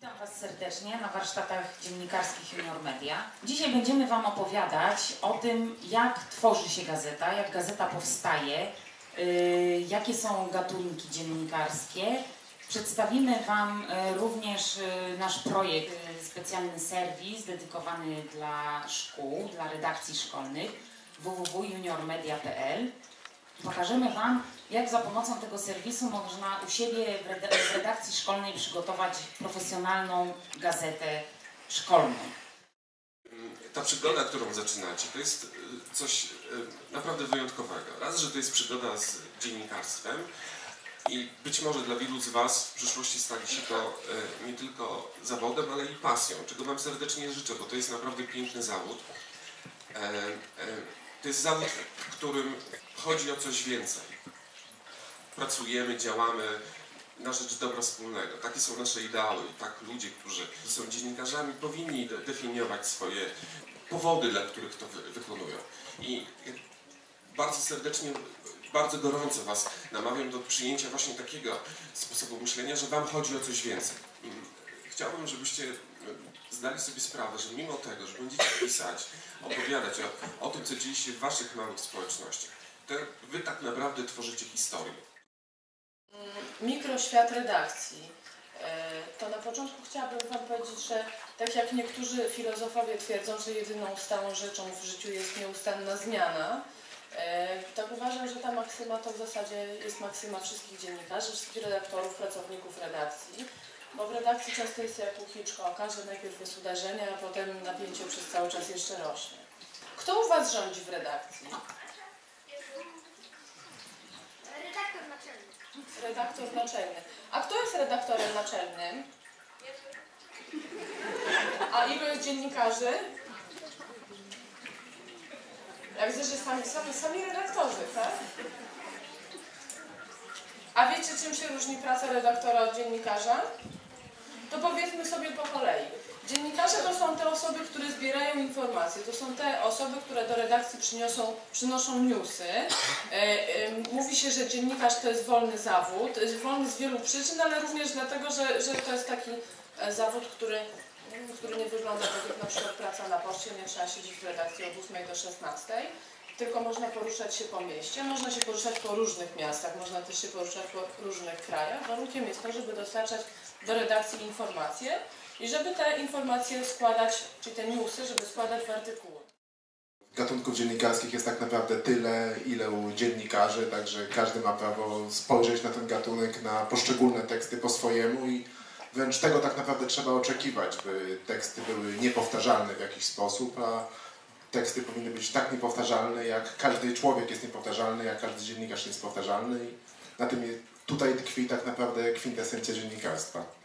Witam Was serdecznie na warsztatach dziennikarskich Junior Media. Dzisiaj będziemy Wam opowiadać o tym, jak tworzy się gazeta, jak gazeta powstaje, yy, jakie są gatunki dziennikarskie. Przedstawimy Wam yy, również yy, nasz projekt, yy, specjalny serwis dedykowany dla szkół, dla redakcji szkolnych www.juniormedia.pl. Pokażemy Wam, jak za pomocą tego serwisu można u siebie w reda- w redakcji szkolnej przygotować profesjonalną gazetę szkolną. ta przygoda, którą zaczynacie, to jest y, coś y, naprawdę wyjątkowego. Raz, że to jest przygoda z dziennikarstwem i być może dla wielu z Was w przyszłości stanie się to y, nie tylko zawodem, ale i pasją, czego Wam serdecznie życzę, bo to jest naprawdę piękny zawód. To jest zawód, w którym chodzi o coś więcej. Pracujemy, działamy na rzecz dobra wspólnego. Takie są nasze ideały. I tak ludzie, którzy są dziennikarzami, powinni de- definiować swoje powody, dla których to wy- wykonują. I bardzo serdecznie, bardzo gorąco Was namawiam do przyjęcia właśnie takiego sposobu myślenia, że Wam chodzi o coś więcej. Mm, Chciałbym, żebyście zdali sobie sprawę, że mimo tego, że będziecie pisać, opowiadać o, o tym, co dzieje się w Waszych małych społecznościach, to Wy tak naprawdę tworzycie historię. mikroświat redakcji. E, To na początku chciałabym Wam powiedzieć, że tak jak niektórzy filozofowie twierdzą, że jedyną stałą rzeczą w życiu jest nieustanna zmiana, tak uważam, że ta maksyma to w zasadzie jest maksyma wszystkich dziennikarzy, wszystkich redaktorów, pracowników redakcji, bo w redakcji często jest jak u Hitchcocka, że najpierw jest uderzenie, a potem napięcie przez cały czas jeszcze rośnie. Kto u Was rządzi w redakcji? Redaktor naczelny. Redaktor naczelny. A kto jest redaktorem naczelnym? A ilu jest dziennikarzy? Widzę, że sami, sami, sami redaktorzy, tak? A wiecie, czym się różni praca redaktora od dziennikarza? To powiedzmy sobie po kolei. Dziennikarze to są te osoby, które zbierają informacje. To są te osoby, które do redakcji przyniosą, przynoszą newsy. E, e, mówi się, że dziennikarz to jest wolny zawód. Jest wolny z wielu przyczyn, ale również dlatego, że, że to jest taki e, zawód, który, który nie wygląda tak jak na przykład praca na poczcie. Nie trzeba siedzieć w redakcji od 8 do 16 tylko można poruszać się po mieście, można się poruszać po różnych miastach, można też się poruszać po różnych krajach. Warunkiem jest to, żeby dostarczać do redakcji informacje i żeby te informacje składać, czyli te newsy, żeby składać w artykuły. gatunków dziennikarskich jest tak naprawdę tyle, ile u dziennikarzy, także każdy ma prawo spojrzeć na ten gatunek, na poszczególne teksty po swojemu i wręcz tego tak naprawdę trzeba oczekiwać, by teksty były niepowtarzalne w jakiś sposób, a teksty powinny być tak niepowtarzalne, jak każdy człowiek jest niepowtarzalny, jak każdy dziennikarz jest powtarzalny i na tym tutaj tkwi tak naprawdę kwintesencja dziennikarstwa.